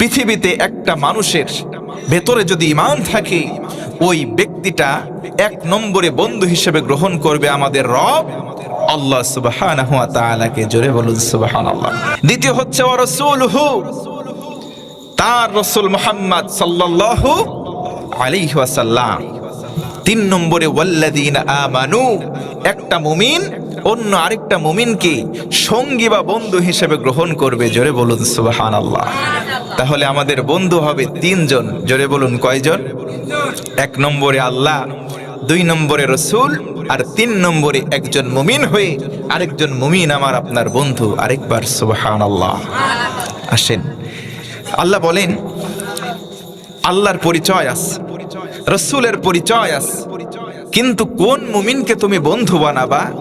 পৃথিবীতে একটা মানুষের ভেতরে যদি ইমান থাকে, ওই ব্যক্তিটা এক নম্বরে বন্ধু হিসেবে গ্রহণ করবে আমাদের রব। আল্লাহ সুবহানাহু ওয়া তাআলাকে জোরে বলুন সুবহানাল্লাহ। দ্বিতীয় হচ্ছে, ওয়া রাসূলুহু, তার রসুল মোহাম্মদ সাল্লাল্লাহু আলাইহি ওয়াসাল্লাম। তিন নম্বরে ওয়াল্লাদিন আমানু, একটা মুমিন অন্য আরেকটা মুমিনকে সঙ্গী বা বন্ধু হিসেবে গ্রহণ করবে? জোরে বলুন সুবাহান আল্লাহ তাহলে আমাদের বন্ধু হবে তিনজন। জোরে বলুন, কয়জন? এক নম্বরে আল্লাহ, দুই নম্বরে রসুল, আর তিন নম্বরে একজন মুমিন হয়ে আরেকজন মুমিন আমার আপনার বন্ধু। আরেকবার সুবাহান আল্লাহ আসেন। আল্লাহ বলেন, আল্লাহর পরিচয় আছে, রসুলের পরিচয় আছে। কিন্তু কোন মুমিনকে তুমি বন্ধু বানাবা?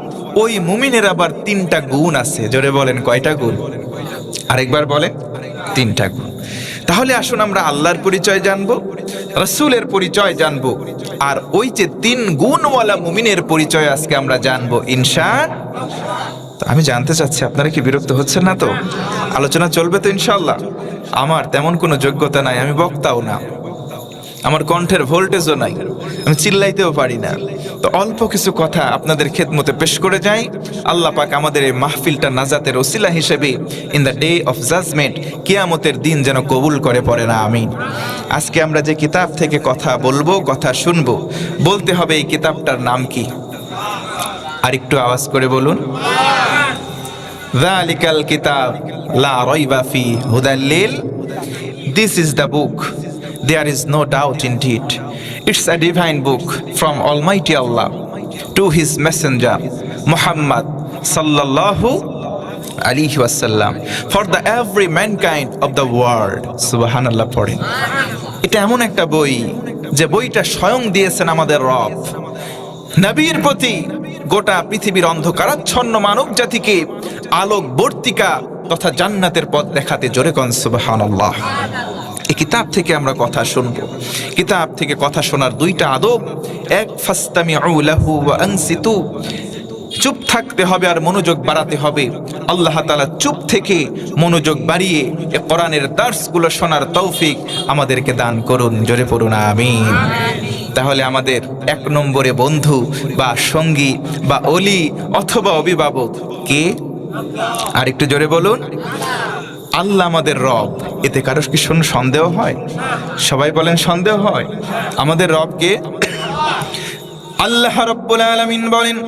ওই মুমিনের আবার তিনটা গুণ আছে। জোরে বলেন, কয়টা গুণ? আরেকবার বলেন, তিনটা গুণ। তাহলে আসুন আমরা আল্লাহর পরিচয় জানব, রসুলের পরিচয় জানব, আর ওই যে তিন গুণওয়ালা মুমিনের পরিচয় আজকে আমরা জানব, ইনশা তো আমি জানতে চাচ্ছি, আপনারা কি বিরক্ত হচ্ছেন না তো? আলোচনা চলবে তো ইনশাল্লাহ আমার তেমন কোনো যোগ্যতা নাই, আমি বক্তাও না। আমার কণ্ঠের ভোল্টেজও নাই, আমি চিল্লাইতেও পারি না। তো অল্প কিছু কথা আপনাদের খেদমতে পেশ করে যাই। আল্লাহ পাক আমাদের এই মাহফিলটা নাজাতের ওসিলা হিসেবে in the day of judgement কিয়ামতের দিন যেন কবুল করে পড়ে না আমি আজকে আমরা যে কিতাব থেকে কথা বলব, কথা শুনব, বলতে হবে এই কিতাবটার নাম কি? আরেকটু আওয়াজ করে বলুন। দালিকাল কিতাব লা রাইবা ফি হুদাল লিল। This is the book there is no doubt in it It's a divine book from Almighty Allah to his messenger Muhammad sallallahu alaihi wasallam for the every mankind of the world subhanallah পড়েন এটা এমন একটা বই যে বইটা স্বয়ং দিয়েছেন আমাদের রব নবীর প্রতি গোটা পৃথিবীর অন্ধকারাচ্ছন্ন মানব জাতিকে আলোক বর্তিকা তথা জান্নাতের পথ দেখাতে জোরে কন সুবহানাল্লাহ এই কিতাব থেকে আমরা কথা শুনব। কিতাব থেকে কথা শোনার দুইটা আদব, এক, ফাস্তামিউ লাহু ওয়া আনসিতু। চুপ থাকতে হবে আর মনোযোগ বাড়াতে হবে। আল্লাহ তাআলা চুপ থেকে মনোযোগ বাড়িয়ে এ কোরআনের দার্সগুলো শোনার তৌফিক আমাদেরকে দান করুন। জোরে পড়ুন, আমিন। তাহলে আমাদের এক নম্বরে বন্ধু বা সঙ্গী বা অলি অথবা অভিভাবক কে? আর একটু জোরে বলুন। আল্লাহ আমাদের রব এতে কারোর কি শুন সন্দেহ হয় সবাই বলেন সন্দেহ হয় আমাদের রব কে আল্লাহ রব্বুল আলামিন বলেন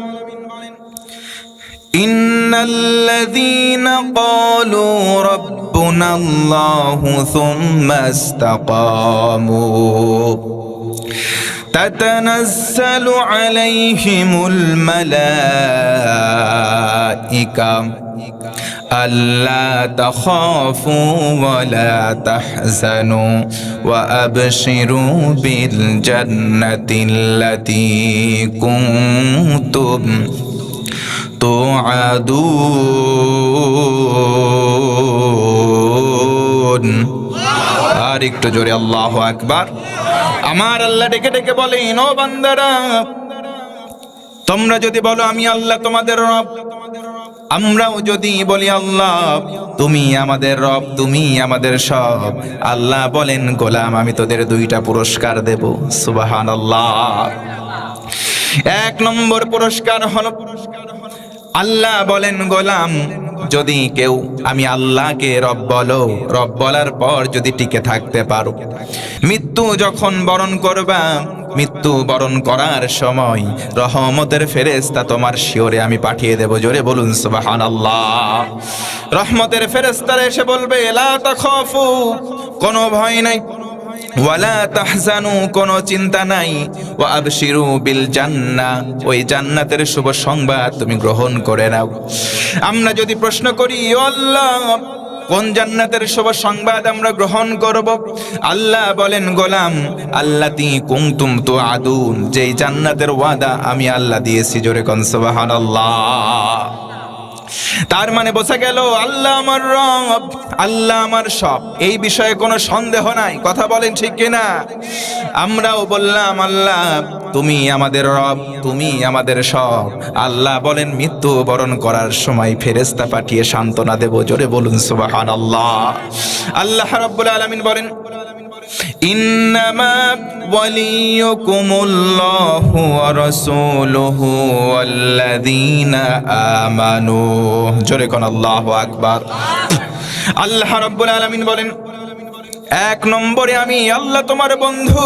إن الذين قالوا ربنا الله ثم استقاموا تتنزل عليهم الملائكة ألا تخافوا ولا تحزنوا وأبشروا بالجنة التي كنتم توعدون আর একটু জোরে আল্লাহ আকবার আমার আল্লাহ ডেকে ডেকে বলেন ও বান্দারা তোমরা যদি বলো আমি আল্লাহ তোমাদের রব আমরাও যদি বলি, আল্লাহ, তুমি আমাদের রব, তুমি আমাদের সব। আল্লাহ বলেন, গোলাম, আমি তোদের দুইটা পুরস্কার দেব। সুবাহান আল্লাহ এক নম্বর পুরস্কার হলো, আল্লাহ বলেন, গোলাম, যদি কেউ, আমি আল্লাহকে রব বলো, রব বলার পর যদি টিকে থাকতে পারো। মৃত্যু যখন বরণ করবা মৃত্যু বরণ করার সময় রহমতের ফেরেস্তা তোমার শিওরে আমি পাঠিয়ে দেব, জোরে বলুন সুবাহান আল্লাহ রহমতের ফেরেস্তারা এসে বলবে, লা তাখাফু, কোনো ভয় নাই, ওয়ালা তাহজানু, কোনো চিন্তা নাই ও আবশিরু বিল জান্নাহ ওই জান্নাতের শুভ সংবাদ তুমি গ্রহণ করে নাও। আমরা যদি প্রশ্ন করি আল্লাহ কোন জান্নাতের শুভ সংবাদ আমরা গ্রহণ করব? আল্লাহ বলেন, গোলাম আল্লাহ তি কুমতুম তো আদুন যেই জান্নাতের ওয়াদা আমি আল্লাহ দিয়েছি, জোরে কনসবাহ সুবহানাল্লাহ। তার মানে বোঝা গেল আল্লাহ আমার রব, আল্লাহ আমার সব। এই বিষয়ে কোনো সন্দেহ নাই। কথা বলেন ঠিক কিনা? আমরাও বললাম, আল্লাহ, তুমি আমাদের রব, তুমি আমাদের সব। আল্লাহ বলেন, মৃত্যু বরণ করার সময় ফেরেস্তা পাঠিয়ে সান্ত্বনা দেব। জোরে বলুন সুবাহান আল্লাহ আল্লাহ রাব্বুল আলামিন বলেন إنما وليكم الله ورسوله والذين آمنوا জোরে কোন আল্লাহু আকবার আল্লাহ রাব্বুল আলামিন বলেন এক নম্বরে আমি আল্লাহ তোমার বন্ধু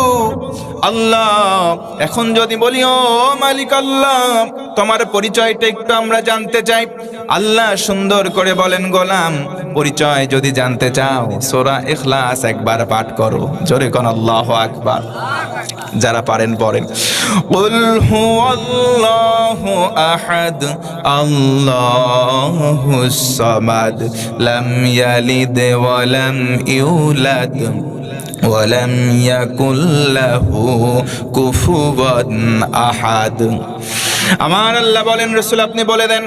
আল্লাহ, এখন যদি বলি, ও মালিক আল্লাহ, তোমার পরিচয়টা একটু আমরা জানতে চাই। আল্লাহ সুন্দর করে বলেন, গোলাম, পরিচয় যদি জানতে চাও, সোরা ইখলাস একবার পাঠ করো। জোরে কোন আল্লাহ আকবার। যারা পারেন, পড়েন। কুল হুয়াল্লাহু আহাদ আল্লাহুস সামাদ, লাম ইয়ালিদ ওয়া লাম ইউলাদ। ولم يكن له كفوا আহাদ আমার আল্লাহ বলেন রসুল আপনি বলে দেন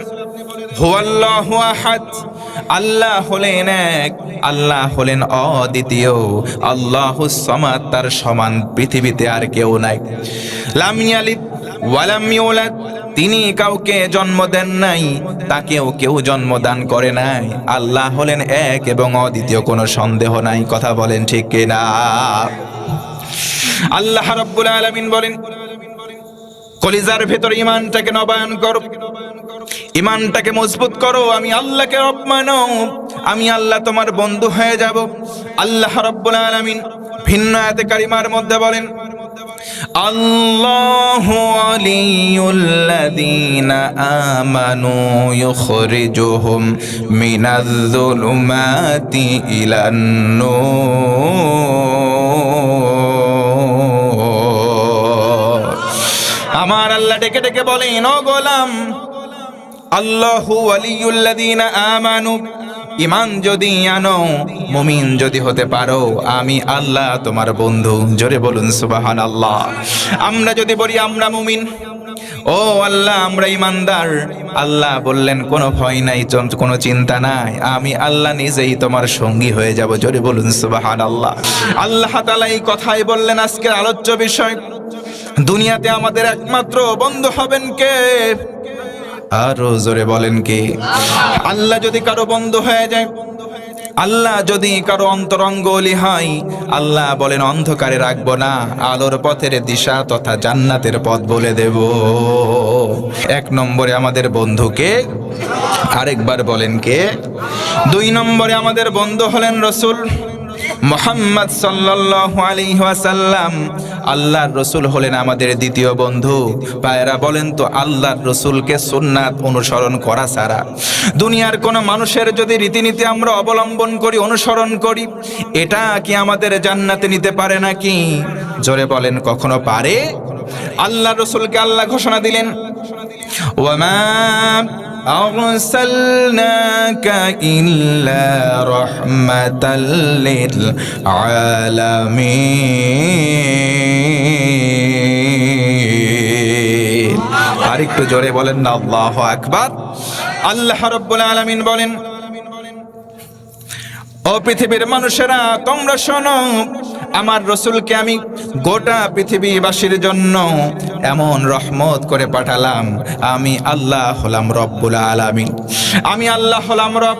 হুয়াল্লাহু আহাদ আল্লাহ হলেন এক আল্লাহ হলেন অদ্বিতীয় আল্লাহ সমাদ তার সমান পৃথিবীতে আর কেউ নাই লাম ইয়ালিদ তিনি কাউকে জন্ম দেন নাই, তাকেও কেউ জন্মদান করে নাই। আল্লাহ হলেন এক এবং অদ্বিতীয়, কোনো সন্দেহ নাই, কথা বলেন ঠিক কিনা? আল্লাহ রাব্বুল আলামিন বলেন, কলিজার ভেতর ইমানটাকে নবায়ন করো ইমানটাকে মজবুত করো, আমি আল্লাহকে রব মানো, আমি আল্লাহ তোমার বন্ধু হয়ে যাব। আল্লাহ রাব্বুল আলামিন ভিন্ন আয়াতে কারিমার মধ্যে বলেন الله ولي الذين آمنوا يخرجهم من الظلمات إلى النور আমার আল্লাহ ডেকে ডেকে বলেন ও গোলাম আল্লাহু ওয়ালিউল্লাযীনা আমানু ইমান যদি আনো, মুমিন যদি হতে পারো, আমি আল্লাহ তোমার বন্ধু। জোরে বলুন সুবাহান আল্লাহ আমরা যদি বলি আমরা মুমিন, ও আল্লাহ, আমরা ইমানদার আল্লাহ বললেন, কোনো ভয় নাই কোনো চিন্তা নাই। আমি আল্লাহ নিজেই তোমার সঙ্গী হয়ে যাব। জোরে বলুন সুবাহান আল্লাহ আল্লাহ তালা এই কথাই বললেন আজকের আলোচ্য বিষয়। দুনিয়াতে আমাদের একমাত্র বন্ধু হবেন কে? আরও জোরে বলেন কে? আল্লাহ যদি কারও বন্ধ হয়ে যায়, আল্লাহ যদি কারও অন্তরঙ্গ অলি হয়, আল্লাহ বলেন, অন্ধকারে রাখব না, আলোর পথের দিশা তথা জান্নাতের পথ বলে দেব। এক নম্বরে আমাদের বন্ধুকে আরেকবার বলেন কে? দুই নম্বরে আমাদের বন্ধু হলেন রসুল মোহাম্মদ সাল্লাল্লাহু আলাইহি ওয়াসাল্লাম। আল্লাহর রসুল হলেন আমাদের দ্বিতীয় বন্ধু। পায়রা বলেন তো আল্লাহর রসুলকে সুন্নাত অনুসরণ করা ছাড়া দুনিয়ার কোন মানুষের যদি রীতিনীতি আমরা অবলম্বন করি, অনুসরণ করি, এটা কি আমাদের জান্নাতে নিতে পারে নাকি? জোরে বলেন, কখনো পারে? আল্লাহ রসুলকে আল্লাহ ঘোষণা দিলেন ওয়ামা أرسلناك إلا رحمة للعالمين আরেকটু জোরে বলেন না আল্লাহ আকবার আল্লাহ রব্বুল আলামিন বলেন ও পৃথিবীর মানুষেরা, তোমরা শোনো, আমার রসুলকে আমি গোটা পৃথিবীবাসীর জন্য এমন রহমত করে পাঠালাম। আমি আল্লাহ হলাম রব্বুল আলামিন। আমি আল্লাহ হলাম রব,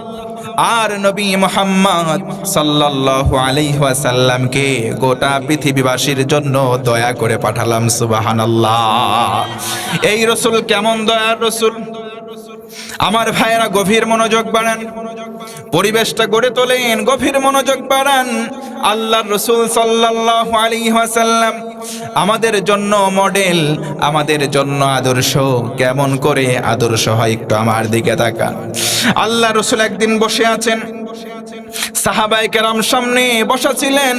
আর নবী মোহাম্মদ সাল্লাল্লাহু আলাইহি ওয়াসাল্লামকে গোটা পৃথিবীবাসীর জন্য দয়া করে পাঠালাম, সুবহানাল্লাহ। এই রসুল কেমন দয়ার রসুল? আমার ভাইয়েরা গভীর মনোযোগ বাড়ান। পরিবেশটা গড়ে তোলেন, গভীর মনোযোগ বাড়ান। আল্লাহর রসুল সাল্লাল্লাহু আলী ওয়াসাল্লাম, আমাদের জন্য মডেল, আমাদের জন্য আদর্শ। কেমন করে আদর্শ হয় একটু আমার দিকে তাকান। আল্লাহ রসুল একদিন বসে আছেন। সাহাবাই কেরাম সামনে বসা ছিলেন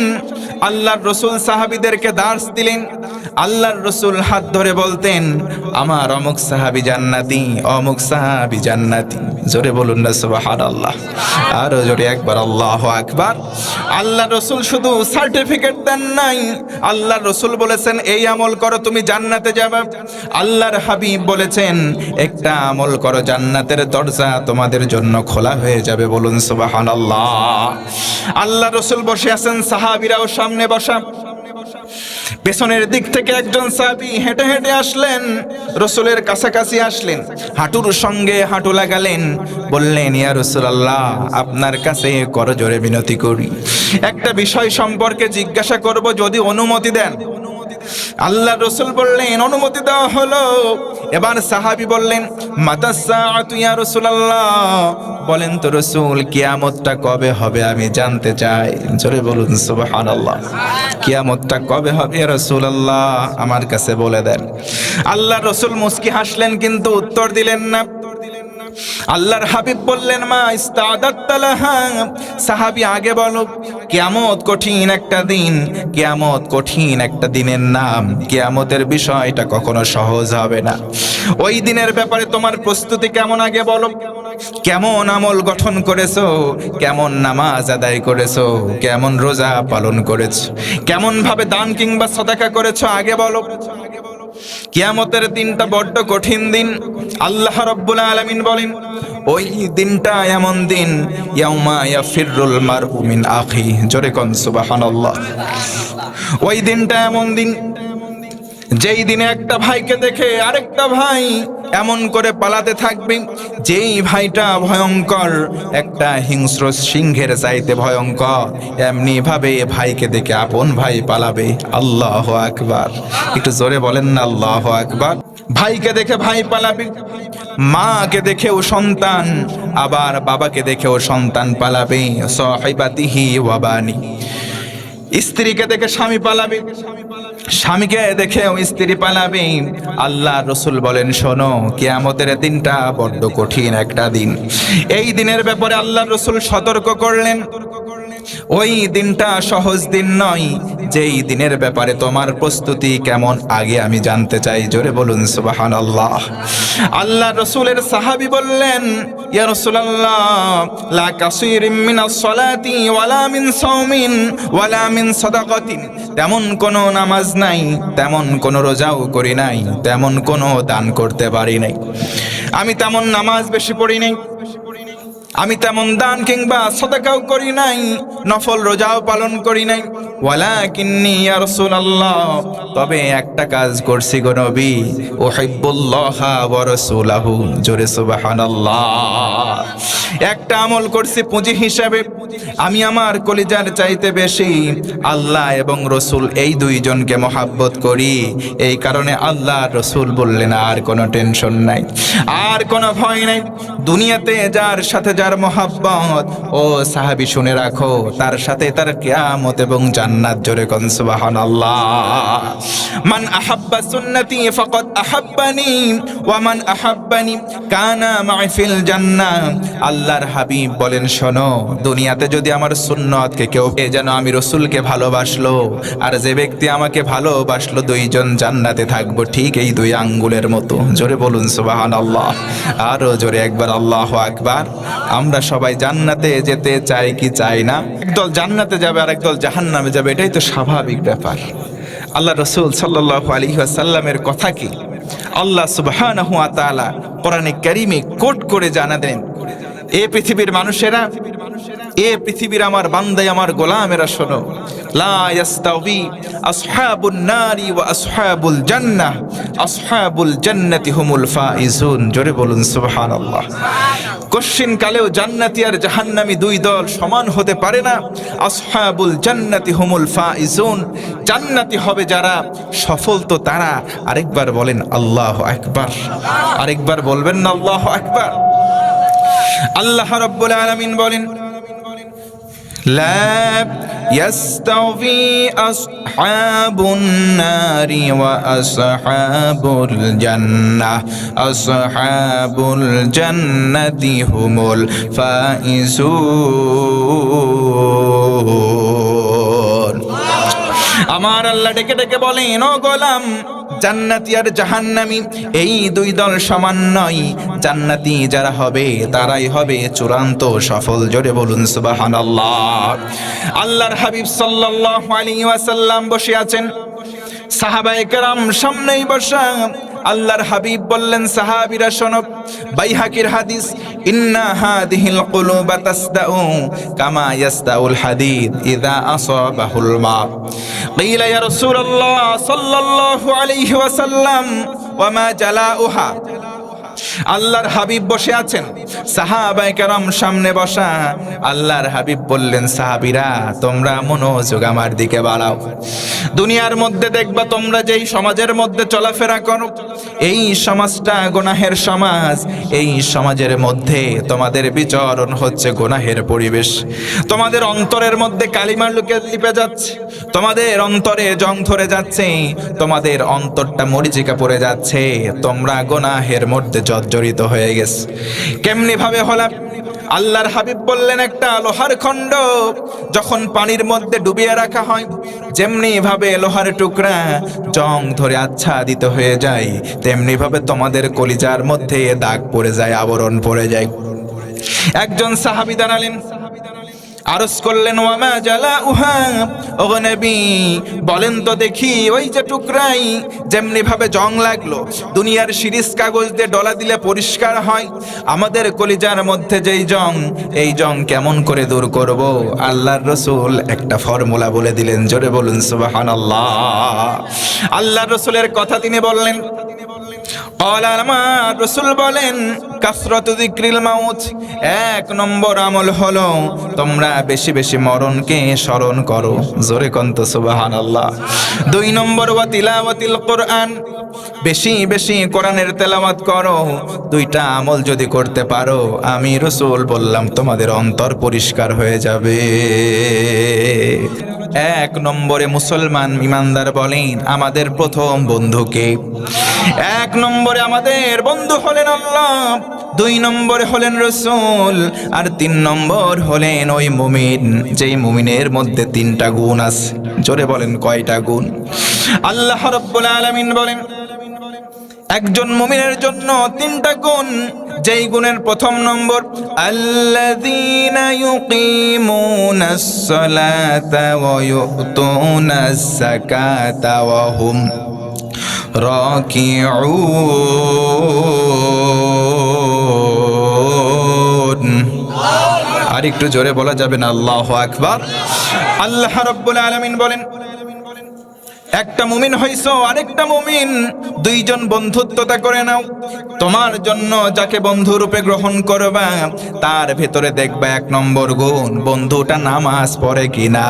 আল্লাহর রসুল সাহাবিদেরকে দার্স দিলেন। আল্লাহর রসুল হাত ধরে বলতেন, আমার অমুক সাহাবি জান্নাতি, অমুক সাহাবি জান্নাতি। জোরে বলুন না সুবাহান আল্লাহ আরও জোরে একবার, আল্লাহ একবার আল্লাহ রসুল শুধু সার্টিফিকেট দেন নাই। আল্লাহ রসুল বলেছেন, এই আমল করো, তুমি জান্নাতে যাবে। আল্লাহর হাবিব বলেছেন, একটা আমল করো, জান্নাতের দরজা তোমাদের জন্য খোলা হয়ে যাবে। বলুন সুবাহান আল্লাহ আল্লাহ রসুল বসে আছেন, সাহাবিরাও সামনে বসা। পেছনের দিক থেকে একজন সাহাবি হেঁটে হেঁটে আসলেন, রসুলের কাছাকাছি আসলেন। হাঁটুর সঙ্গে হাঁটু লাগালেন, বললেন, ইয়া রসুল আল্লাহ আপনার কাছে করজোরে বিনতি করি। একটা বিষয় সম্পর্কে জিজ্ঞাসা করব, যদি অনুমতি দেন। আল্লাহ রসুল বললেন, অনুমতি দেওয়া হলো। এবার সাহাবি বললেন, মাতাসা ইয়া রসুলাল্লাহ। বলেন তো রসুল, কিয়ামতটা কবে হবে আমি জানতে চাই। জোরে বলুন, সুবহানাল্লাহ। কিয়ামতটা কবে হবে রসুল আল্লাহ আমার কাছে বলে দেন। আল্লাহ রসুল মুস্কি হাসলেন, কিন্তু উত্তর দিলেন না। আল্লাহর হাবিব বললেন, মা ইস্তাদাত্তালাহা সাহাবী আগে বলো কিয়ামত কঠিন একটা দিন। কেয়ামত কঠিন একটা দিনের নাম। কিয়ামতের বিষয়টা কখনো সহজ হবে না। ওই দিনের ব্যাপারে তোমার প্রস্তুতি কেমন আগে বলো? কেমন আমল গঠন করেছ? কেমন নামাজ আদায় করেছ? কেমন রোজা পালন করেছ? কেমন ভাবে দান কিংবা সদাকা করেছ? আগে বলো। কিয়ামতের দিনটা বড্ড কঠিন দিন। আল্লাহ রব্বুল আলামিন বলেন, ওই দিনটা এমন দিন, ইয়াউমা ইয়াফিরুল মারউ মিন আখি জোরে কোন সুবহানাল্লাহ। ওই দিনটা এমন দিন যেই দিনে একটা ভাইকে দেখে আরেকটা ভাই এমন করে পালাতে থাকবে, যেই ভাইটা ভয়ঙ্কর, একটা হিংস্র সিংহের চাইতে ভয়ঙ্কর, এমনি ভাবে ভাইকে দেখে আপন ভাই পালাবে। আল্লাহ আকবার। একটু জোরে বলেন না, আল্লাহ আকবার। ভাইকে দেখে ভাই পালাবে, মাকে দেখেও সন্তান, আবার বাবাকে দেখেও সন্তান পালাবে। সহিবাতিহি ওয়াবানি। স্ত্রীকে দেখে স্বামী পালাবে স্বামী পালাবে। স্বামীকে দেখে স্ত্রী পালাবে। আল্লাহ রসুল বলেন, শোনো, কেয়ামতের দিনটা বড্ড কঠিন একটা দিন। এই দিনের ব্যাপারে আল্লাহ রসুল সতর্ক করলেন। ওই দিনটা সহজ দিন নয়। যেই দিনের ব্যাপারে তোমার প্রস্তুতি কেমন, আগে আমি জানতে চাই। জোরে বলুন সুবাহান আল্লাহ আল্লাহ রসুলের সাহাবি বললেন, ইয়া রাসূলুল্লাহ, লা কাসীরিম মিনাস ওয়ালা মিন সাওমিন ওয়ালা মিন সাদাকাতিন। তেমন কোনো নামাজ নাই, তেমন কোনো রোজাও করি নাই, তেমন কোনো দান করতে পারি নাই। আমি তেমন নামাজ বেশি পড়ি নাই। আমি তেমন দান কিংবা সদাকাও করি নাই, নফল রোজাও পালন করি নাই। ওয়ালা কিন্নি ইয়া রাসূলুল্লাহ, তবে একটা কাজ করছি গো নবী, উহিব্বুল্লাহ ওয়া রাসূলাহু, জোরে সুবহানাল্লাহ। একটা আমল করছি পুঁজি হিসাবে, আমি আমার কলিজার চাইতে বেশি, আল্লাহ এবং রসুল এই দুইজনকে মহাব্বত করি। এই কারণে আল্লাহ রসুল বললেন, আর কোনো টেনশন নাই, আর কোনো ভয় নাই। দুনিয়াতে যার সাথে যার মহাব্বত। ও সাহাবি শুনে রাখো, তার সাথে তার কিয়ামত এবং জান্নাত জোরে কোন সুবহানাল্লাহ। মান আহাব্বা সুন্নতি ফাকাদ আহাব্বানি, ওয়া মান আহাব্বানি কানা মা'i ফিল আল্লাহর হাবিব বলেন, শোনো, দুনিয়াতে যদি আমার সুন্নতকে কেউ পেয়ে যেন আমি রসুলকে ভালোবাসলো, আর যে ব্যক্তি আমাকে ভালোবাসলো, দুইজন জান্নাতে থাকব ঠিক এই দুই আঙ্গুলের মতো। জোরে বলুন সুবাহান আল্লাহ আরও জোরে একবার আল্লাহ আকবার। আমরা সবাই জান্নাতে যেতে চাই কি চাই না? একদল জান্নাতে যাবে আর একদল জাহান নামে যাবে। এটাই তো স্বাভাবিক ব্যাপার। আল্লাহ রসুল সাল্লাহ আলী সাল্লামের কথা কি? আল্লাহ সুবাহ কোরআনে কারিমে কোট করে জানা দেন এ পৃথিবীর মানুষেরা এ পৃথিবীর আমার বান্দাই, আমার গোলামেরা শোনো। লা আসহাবুল জান্নাহ জান্নাতি হুমুল জোরে বলুন আর জাহান্নামী দুই দল সমান হতে পারে না। হুমুল হবে যারা সফল তো তারা। আরেকবার বলেন, আল্লাহ আকবার। আরেকবার বলবেন না, আল্লাহ আকবার। আল্লাহ রব্বুল আলামিন বলেন لا يستوي أصحاب النار وأصحاب الجنة أصحاب الجنة هم الفائزون আমার আল্লাহ ডেকে ডেকে বলে ও গোলাম, জান্নাতি আর জাহান্নামি, এই দুই দল সমান নয়। জান্নাতি যারা হবে, তারাই হবে চূড়ান্ত সফল। জোরে বলুন সুবাহান আল্লাহ আল্লাহর হাবিব সাল্লাল্লাহু আলাইহি ওয়াসাল্লাম বসে আছেন। সাহাবায়ে কেরাম সামনেই বসা আল্লাহর হাবিব বললেন সাহাবীরা শোনো বাইহাকির হাদিস ইন্না হাদিহিল কুলুবা তাসদাউ কামা ইয়াসদাউল হাদিদ ইযা আসাবাহুল মা قيل يا رسول الله صلى الله عليه وسلم وما جلاؤها আল্লাহর হাবিব বসে আছেন কেরাম সামনে বসা। আল্লাহর হাবিব বললেন, সাহাবীরা, তোমরা মনোযোগ আমার দিকে বাড়াও। দুনিয়ার মধ্যে দেখবা তোমরা যেই সমাজের মধ্যে চলাফেরা করো, এই সমাজটা গোনাহের সমাজ, এই সমাজের মধ্যে তোমাদের বিচরণ হচ্ছে গোনাহের পরিবেশ। তোমাদের অন্তরের মধ্যে কালিমার লুকে লিপে যাচ্ছে, তোমাদের অন্তরে জং ধরে যাচ্ছে, তোমাদের অন্তরটা মরিচিকা পড়ে যাচ্ছে, তোমরা গোনাহের মধ্যে জর্জরিত হয়ে গেছে। কেমনি ভাবে হলাম? আল্লাহর হাবিব বললেন, একটা লোহার খণ্ড যখন পানির মধ্যে ডুবিয়ে রাখা হয়, যেমনি ভাবে লোহার টুকরা জং ধরে আচ্ছাদিত হয়ে যায়, তেমনি ভাবে তোমাদের কলিজার মধ্যে দাগ পড়ে যায়, আবরণ পড়ে যায়। একজন সাহাবি দাঁড়ালেন। আরস করলেন, ওয়ামা জালা উহা ও নবী, বলেন তো দেখি, ওই যে টুকরাই যেমনি ভাবে জং লাগল, দুনিয়ার সিরিজ কাগজ দিয়ে ডলা দিলে পরিষ্কার হয়। আমাদের কলিজার মধ্যে যেই জং, এই জং কেমন করে দূর করব? আল্লাহর রসুল একটা ফর্মুলা বলে দিলেন, জোরে বলুন সুবাহান আল্লাহ আল্লাহ রসুলের কথা তিনি বললেন রসুল বলেন, কাসরত যিকরিল মাউত, এক নম্বর আমল হলো, তোমরা বেশি বেশি মরণকে স্মরণ করো। জোরে কন্ত সুবহানাল্লাহ। দুই নম্বর, ওয়া তিলাওয়াতিল কোরআন, বেশি বেশি কোরআনের তেলাওয়াত করো। দুইটা আমল যদি করতে পারো, আমি রসুল বললাম, তোমাদের অন্তর পরিষ্কার হয়ে যাবে। এক নম্বরে মুসলমান ইমানদার বলেন, আমাদের প্রথম বন্ধুকে এক নম্বরে আমাদের বন্ধু হলেন আল্লাহ, দুই নম্বরে হলেন রসুল, আর তিন নম্বর হলেন ওই মুমিন, যেই মুমিনের মধ্যে তিনটা গুণ আছে। জোরে বলেন কয়টা গুণ? আল্লাহ রব্বুল আলামিন বলেন, একজন মুমিনের জন্য তিনটা গুণ, যেই গুণের প্রথম নম্বর, আল্লাযীনা ওয়া হুম। রাকিউন। আর একটু জোরে বলা যাবে না আল্লাহ আকবার। আল্লাহ রাব্বুল আলামিন বলেন একটা মুমিন হইছো, আরেকটা মুমিন। দুইজন বন্ধুত্বতা করে নাও। তোমার জন্য যাকে বন্ধু রূপে গ্রহণ করবা, তার ভেতরে দেখবা এক নম্বর গুণ, বন্ধুটা নামাজ পড়ে কিনা।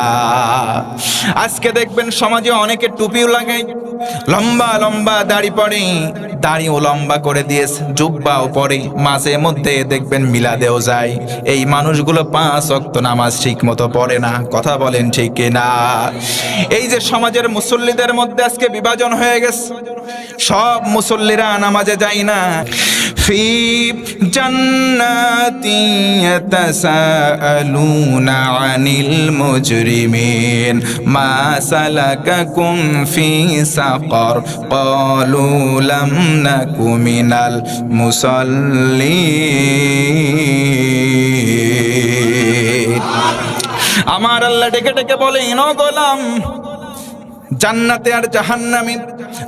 আজকে দেখবেন সমাজে অনেকে টুপিও লাগায়। লম্বা লম্বা দাড়ি পড়ে দাড়িও লম্বা করে দিয়েছে জুব্বাও পরে, মাঝে মধ্যে দেখবেন মিলাদেও যায়। এই মানুষগুলো পাঁচ অক্ত নামাজ ঠিক মতো পড়ে না, কথা বলেন ঠিক কিনা। এই যে সমাজের মুসল্লিদের মধ্যে আজকে বিভাজন হয়ে গেছে। সব মুসল্লিরা নামাজে যায় না। ফি জান্নাতি আনিল মুজরিমিন। মা সালাকাকুম ফি ক্বালু লাম নাকু মিনাল মুসাল্লিন। আমার আল্লাহ ডেকে ডেকে বলে, ইনো গোলাম জান্নাতে আর জাহান্নামে।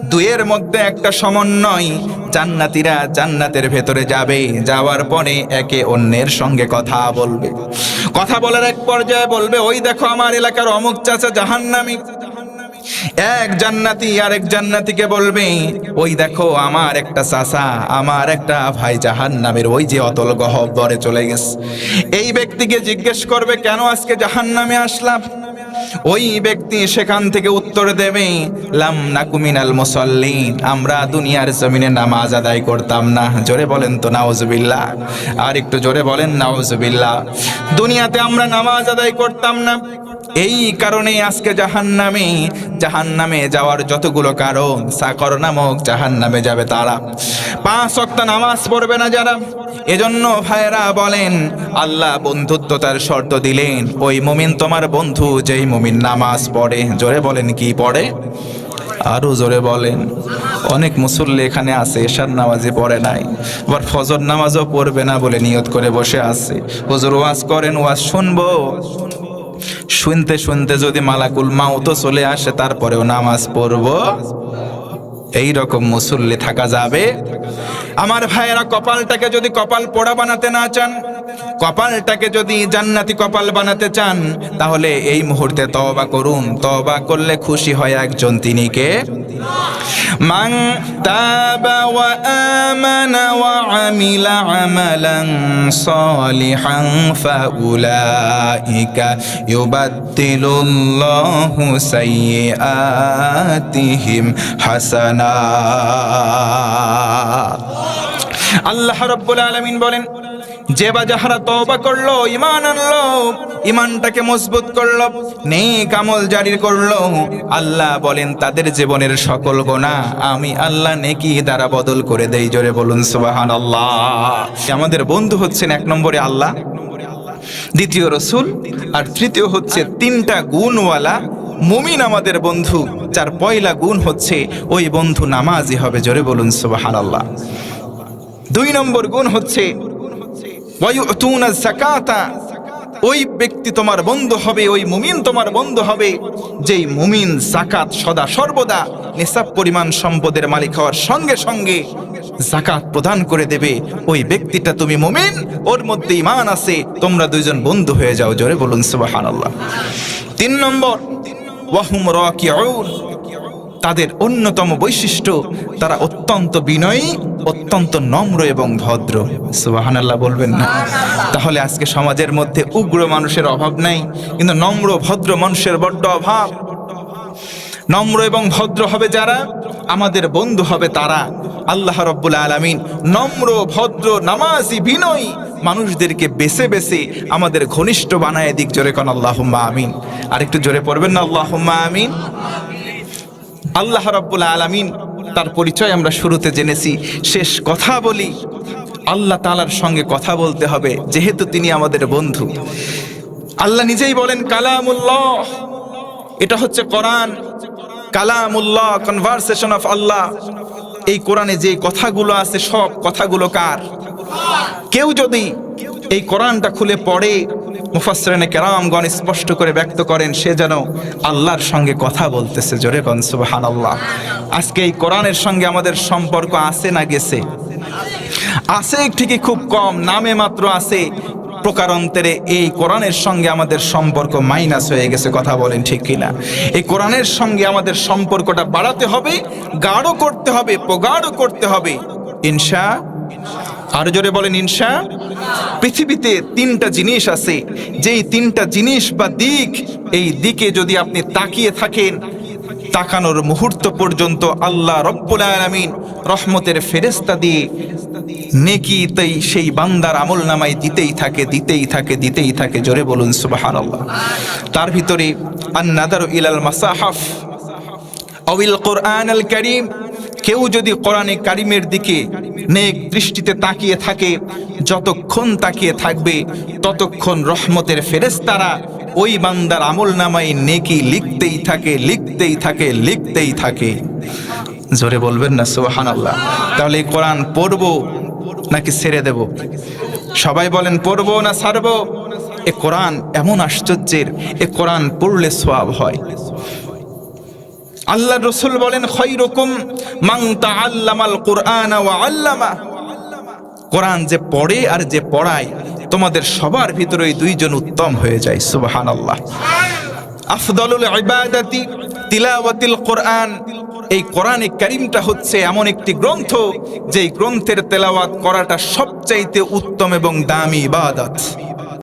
দুয়ের মধ্যে একটা সমন্বয়। জান্নাতীরা জান্নাতের ভেতরে যাবে, যাওয়ার পরে একে অন্যের সঙ্গে কথা বলবে। কথা বলার এক পর্যায়ে বলবে, ওই দেখো আমার এলাকার অমুক চাচা জাহান্নামী। এক জান্নাতি আরেক জান্নাতিকে বলবে, ওই দেখো আমার একটা চাচা, আমার একটা ভাই জাহান নামের ওই যে অতল গহব্বরে চলে গেছে। এই ব্যক্তিকে জিজ্ঞেস করবে, কেন আজকে জাহান নামে আসলাম? ওই ব্যক্তি সেখান থেকে উত্তর দেবে, লাম নাকুমিনাল মুসল্লি আমরা দুনিয়ার জমিনে নামাজ আদায় করতাম না। জোরে বলেন তো নাউজবিল্লা আর একটু জোরে বলেন নাউজবিল্লা দুনিয়াতে আমরা নামাজ আদায় করতাম না। এই কারণে আজকে জাহান্নামে জাহান্নামে যাওয়ার যতগুলো কারণ, সাকর নামক জাহান্নামে যাবে তারা। পাঁচ ওয়াক্ত নামাজ পড়বে না যারা? এজন্য ভাইরা বলেন, আল্লাহ বন্ধুত্বতার শর্ত দিলেন। ওই মুমিন তোমার বন্ধু, যেই মুমিন নামাজ পড়ে। জোরে বলেন কি পড়ে? আরও জোরে বলেন। অনেক মুসল্লি এখানে আছে, এশার নামাজে পড়ে নাই। আবার ফজর নামাজও পড়বে না বলে নিয়ত করে বসে আছে। হুজুর ওয়াজ করেন, ওয়াজ শুনব। শুনতে শুনতে যদি মালাকুল মাউতো চলে আসে, তারপরেও নামাজ পড়ব। এই রকম মুসল্লি থাকা যাবে। আমার ভাইয়েরা কপালটাকে যদি কপাল পোড়া বানাতে না চান কপালটাকে যদি জান্নাতি কপাল বানাতে চান, তাহলে এই মুহূর্তে তওবা করুন। তওবা করলে খুশি হয় একজন তিনি কে? মান তাবা ওয়া আমানা ওয়া আমিলা আমালান সালিহান ফাউলাইকা ইউবাদদিলুল্লাহু সাইয়্যাতিহিম হাসানাত আল্লাহ রাব্বুল আলামিন বলেন যে বা যাহারা তওবা করল, ঈমান আনলো ইমানটাকে মজবুত করল, নেক আমল জারি করল, আল্লাহ বলেন, তাদের জীবনের সকল গোনা আমি আল্লাহ নেকি দ্বারা বদল করে দেই। জোরে বলুন, সুবহানাল্লাহ। আমাদের বন্ধু হচ্ছেন এক নম্বরে আল্লাহ, দ্বিতীয় রসুল, আর তৃতীয় হচ্ছে তিনটা গুণওয়ালা মুমিন আমাদের বন্ধু, যার পয়লা গুণ হচ্ছে ওই বন্ধু নামাজি হবে। জোরে বলুন, সুবহানাল্লাহ। দুই নম্বর গুণ হচ্ছে ওই ব্যক্তি তোমার বন্ধু হবে, ওই মুমিন তোমার বন্ধু হবে, যেই মুমিন জাকাত সদা সর্বদা নিসাব পরিমাণ সম্পদের মালিক হওয়ার সঙ্গে সঙ্গে জাকাত প্রদান করে দেবে। ওই ব্যক্তিটা তুমি মুমিন, ওর মধ্যে ইমান আছে, তোমরা দুইজন বন্ধু হয়ে যাও, জোরে বলুন সুবহানাল্লাহ। তিন নম্বর, ওয়াহুম রাকিউন। তাদের অন্যতম বৈশিষ্ট্য, তারা অত্যন্ত বিনয়ী, অত্যন্ত নম্র এবং ভদ্র। সুবাহানাল্লাহ বলবেন না? তাহলে আজকে সমাজের মধ্যে উগ্র মানুষের অভাব নাই, কিন্তু নম্র, ভদ্র মানুষের বড্ড অভাব। নম্র এবং ভদ্র হবে যারা? আমাদের বন্ধু হবে তারা। আল্লাহ রব্বুল আলামিন নম্র, ভদ্র, নামাজি, বিনয়ী মানুষদেরকে বেছে বেছে আমাদের ঘনিষ্ঠ বানায় দিক। জোরে কন আল্লাহ আমিন। আর একটু জোরে পড়বেন না? আল্লাহ আমিন। আল্লাহ রাব্বুল আলামিন তার পরিচয় আমরা শুরুতে জেনেছি। শেষ কথা বলি, আল্লাহ তালার সঙ্গে কথা বলতে হবে, যেহেতু তিনি আমাদের বন্ধু। আল্লাহ নিজেই বলেন, কালামুল্লাহ। এটা হচ্ছে কোরআন। কালামুল্লাহ কনভারসেশন অফ আল্লাহ এই কোরআনে যে কথাগুলো আছে, সব কথাগুলো কার? কেউ যদি এই কোরআনটা খুলে পড়ে মুফাসসিরিনে কেরামগণ স্পষ্ট করে ব্যক্ত করেন, সে যেন আল্লাহর সঙ্গে কথা বলতেছে। জোরে কন, সুবহানাল্লাহ। আজকে এই কোরআনের সঙ্গে আমাদের সম্পর্ক আছে না গেছে? আছে ঠিকই খুব কম, নামে মাত্র আছে। প্রকারান্তরে এই কোরআনের সঙ্গে আমাদের সম্পর্ক মাইনাস হয়ে গেছে, কথা বলেন ঠিক কিনা? এই কোরআনের সঙ্গে আমাদের সম্পর্কটা বাড়াতে হবে, গাঢ় করতে হবে প্রগাঢ় করতে হবে। ইনশা আর জোরে বলেন ইনশা পৃথিবীতে তিনটা জিনিস আছে। যেই তিনটা জিনিস বা দিক, এই দিকে যদি আপনি তাকিয়ে থাকেন, তাকানোর মুহূর্ত পর্যন্ত আল্লাহ রব্বুল আলামিন রহমতের ফেরেস্তা দিয়ে নেকি তাই সেই বান্দার আমল নামায় দিতেই থাকে দিতেই থাকে দিতেই থাকে। জোরে বলুন, সুবহানাল্লাহ। তার ভিতরে আন্নাদারু ইলাল মাসাহাফ অবিল কোরআন আল করিম কেউ যদি কোরআনে কারিমের দিকে নেক দৃষ্টিতে তাকিয়ে থাকে, যতক্ষণ তাকিয়ে থাকবে, ততক্ষণ রহমতের ফেরেস্তারা ওই বান্দার আমল নামায় নেকি লিখতেই থাকে লিখতেই থাকে লিখতেই থাকে। জোরে বলবেন না সোহান আল্লাহ তাহলে এই কোরআন পড়ব নাকি ছেড়ে দেব? সবাই বলেন, পড়ব না ছাড়বো? এ কোরআন এমন আশ্চর্যের, এ কোরআন পড়লে সোয়াব হয়। আল্লাহ রসুল বলেন খৈরকম মাং তাআল্লামাল কুরআন আল্লামা। কোরআন যে পড়ে আর যে পড়ায়, তোমাদের সবার ভিতরে দুইজন উত্তম হয়ে যায়, সুবহানাল্লাহ। আফদলুল ইবাদাতি তিলাওয়াতিল কোরআন। এই কোরআনে কারিমটা হচ্ছে এমন একটি গ্রন্থ, যেই গ্রন্থের তেলাওয়াত করাটা সবচাইতে উত্তম এবং দামি ইবাদত।